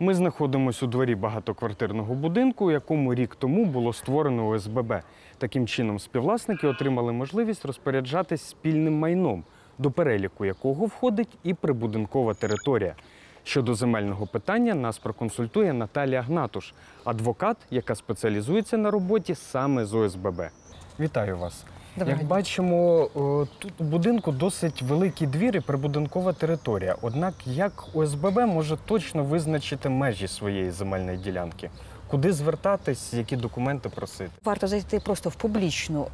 Ми знаходимося у дворі багатоквартирного будинку, у якому рік тому було створено ОСББ. Таким чином, співвласники отримали можливість розпоряджатись спільним майном, до переліку якого входить і прибудинкова територія. Щодо земельного питання нас проконсультує Наталія Гнатуш, адвокат, яка спеціалізується на роботі саме з ОСББ. Вітаю вас. Доброго Як дня. бачимо, о, тут у будинку досить великі двір і прибудинкова територія. Однак як ОСББ може точно визначити межі своєї земельної ділянки? Куди звертатись, які документи просити? Варто зайти просто в публічну е,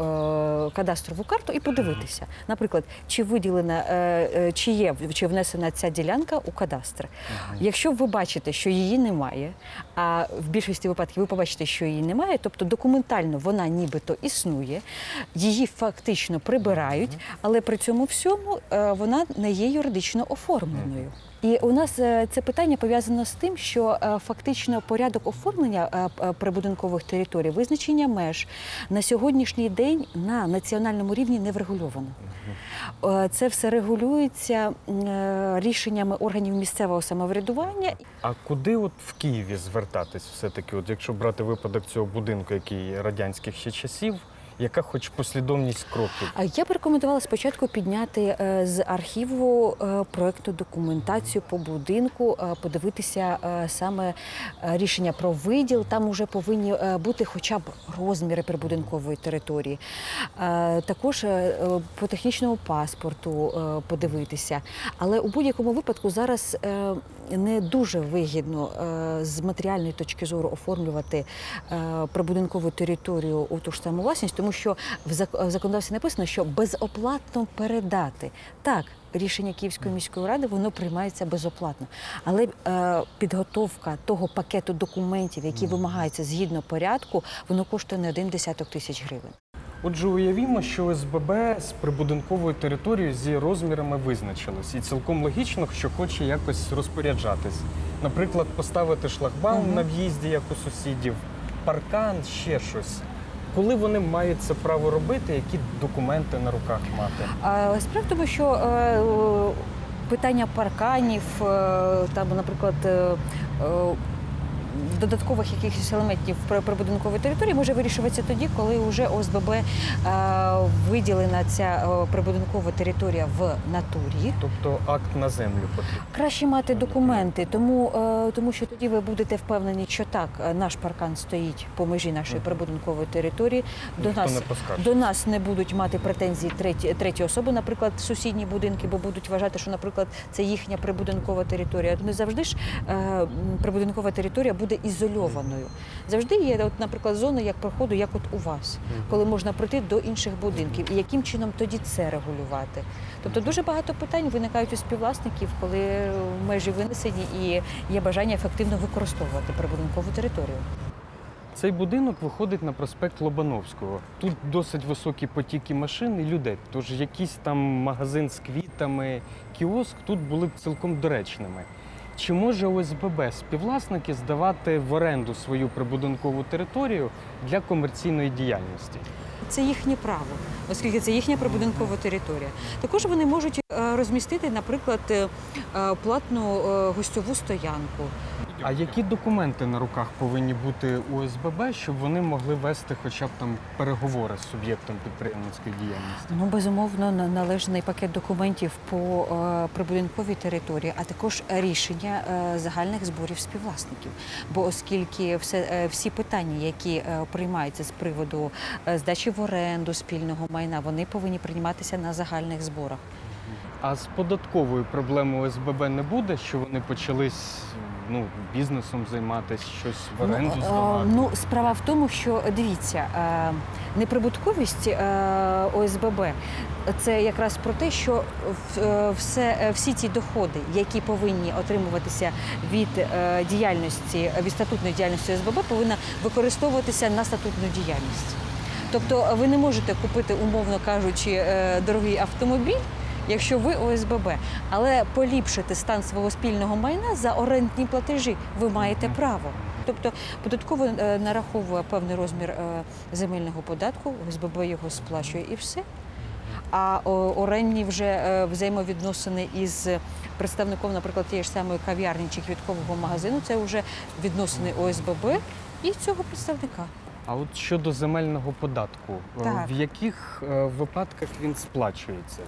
кадастрову карту і подивитися, наприклад, чи виділена, е, е, чи є чи внесена ця ділянка у кадастр. Якщо ви бачите, що її немає, а в більшості випадків ви побачите, що її немає, тобто документально вона нібито існує, її фактично прибирають, але при цьому всьому е, вона не є юридично оформленою. І у нас е, це питання пов'язано з тим, що е, фактично порядок оформлення е, е, прибудинкових територій, визначення меж на сьогоднішній день на національному рівні не врегульовано. Е, Це все регулюється рішеннями органів місцевого самоврядування. А куди от в Києві звертатись все-таки? От якщо брати випадок цього будинку, який радянських ще часів, яка хоч послідовність кроків? Я б рекомендувала спочатку підняти е, з архіву е, проектну документацію по будинку, е, подивитися саме рішення про виділ. Там вже повинні бути хоча б розміри прибудинкової території. Також по технічному паспорту подивитися. Але у будь-якому випадку зараз не дуже вигідно з матеріальної точки зору оформлювати прибудинкову територію у ту ж саму власність, тому що в зак- законодавстві написано, що безоплатно передати. Так, рішення Київської міської ради воно приймається безоплатно. Але е, підготовка того пакету документів, які вимагаються згідно порядку, воно коштує не один десяток тисяч гривень. Отже, уявімо, що ОСББ з прибудинковою територією зі розмірами визначилось, і цілком логічно, що хоче якось розпоряджатись. Наприклад, поставити шлагбаум Мгм. на в'їзді, як у сусідів, паркан, ще щось. Коли вони мають це право робити, які документи на руках мати? Справа в тому, що е, питання парканів, е, там, наприклад, е, додаткових якихось елементів при- прибудинкової території може вирішуватися тоді, коли вже ОСББ е, виділена ця е, прибудинкова територія в натурі. Тобто акт на землю потрібен. Краще мати документи, тому, е, тому що тоді ви будете впевнені, що так, наш паркан стоїть по межі нашої прибудинкової території. До Ніхто нас не до нас не будуть мати претензій треті, треті особи, наприклад, сусідні будинки, бо будуть вважати, що, наприклад, це їхня прибудинкова територія. Не завжди ж прибудинкова територія буде ізольованою. Завжди є, от, наприклад, зони як проходу, як от у вас, коли можна пройти до інших будинків. І яким чином тоді це регулювати? Тобто дуже багато питань виникають у співвласників, коли межі винесені і є бажання ефективно використовувати прибудинкову територію. Цей будинок виходить на проспект Лобановського. Тут досить високі потіки машин і людей. Тож якийсь там магазин з квітами, кіоск тут були б цілком доречними. Чи може ОСББ співвласники здавати в оренду свою прибудинкову територію для комерційної діяльності? Це їхнє право, оскільки це їхня прибудинкова територія. Також вони можуть е, розмістити, наприклад, е, е, платну гостьову стоянку. А які документи на руках повинні бути у ОСББ, щоб вони могли вести хоча б там переговори з суб'єктом підприємницької діяльності? Ну, безумовно, на- належний пакет документів по е, прибудинковій території, а також рішення е, загальних зборів співвласників. Бо оскільки все, е, всі питання, які е, приймаються з приводу е, здачі в оренду спільного майна, вони повинні прийматися на загальних зборах. А з податковою проблемою ОСББ не буде, що вони почались ну, бізнесом займатися, щось в оренду Ну, е, здавати? Ну, справа в тому, що дивіться, е, неприбутковість е, ОСББ це якраз про те, що все, всі ці доходи, які повинні отримуватися від діяльності, від статутної діяльності ОСББ, повинна використовуватися на статутну діяльність. Тобто ви не можете купити, умовно кажучи, дорогий автомобіль. Якщо ви ОСББ, але поліпшити стан свого спільного майна за орендні платежі ви маєте право. Тобто податково е, нараховує певний розмір е, земельного податку, ОСББ його сплачує і все. А о, орендні вже е, взаємовідносини із представником, наприклад, тієї ж самої кав'ярні чи квіткового магазину, це вже відносини ОСББ і цього представника. А от щодо земельного податку, е, Так. в яких е, випадках він сплачується?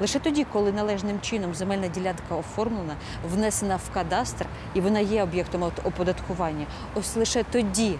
Лише тоді, коли належним чином земельна ділянка оформлена, внесена в кадастр і вона є об'єктом оподаткування, ось лише тоді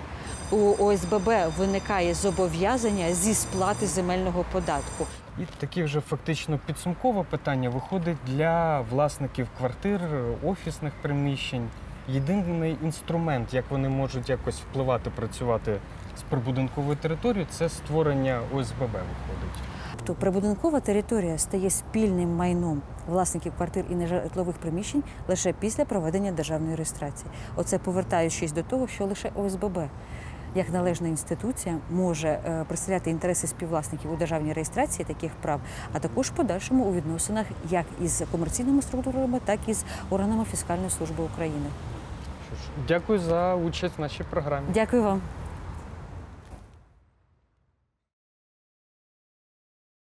у ОСББ виникає зобов'язання зі сплати земельного податку. І таке вже фактично підсумкове питання виходить для власників квартир, офісних приміщень. Єдиний інструмент, як вони можуть якось впливати, працювати з прибудинковою територією, це створення ОСББ виходить. Тобто прибудинкова територія стає спільним майном власників квартир і нежитлових приміщень лише після проведення державної реєстрації. Оце повертаючись до того, що лише ОСББ. Як належна інституція може е, представляти інтереси співвласників у державній реєстрації таких прав, а також в подальшому у відносинах як із комерційними структурами, так і з органами фіскальної служби України. Дякую за участь в нашій програмі. Дякую вам.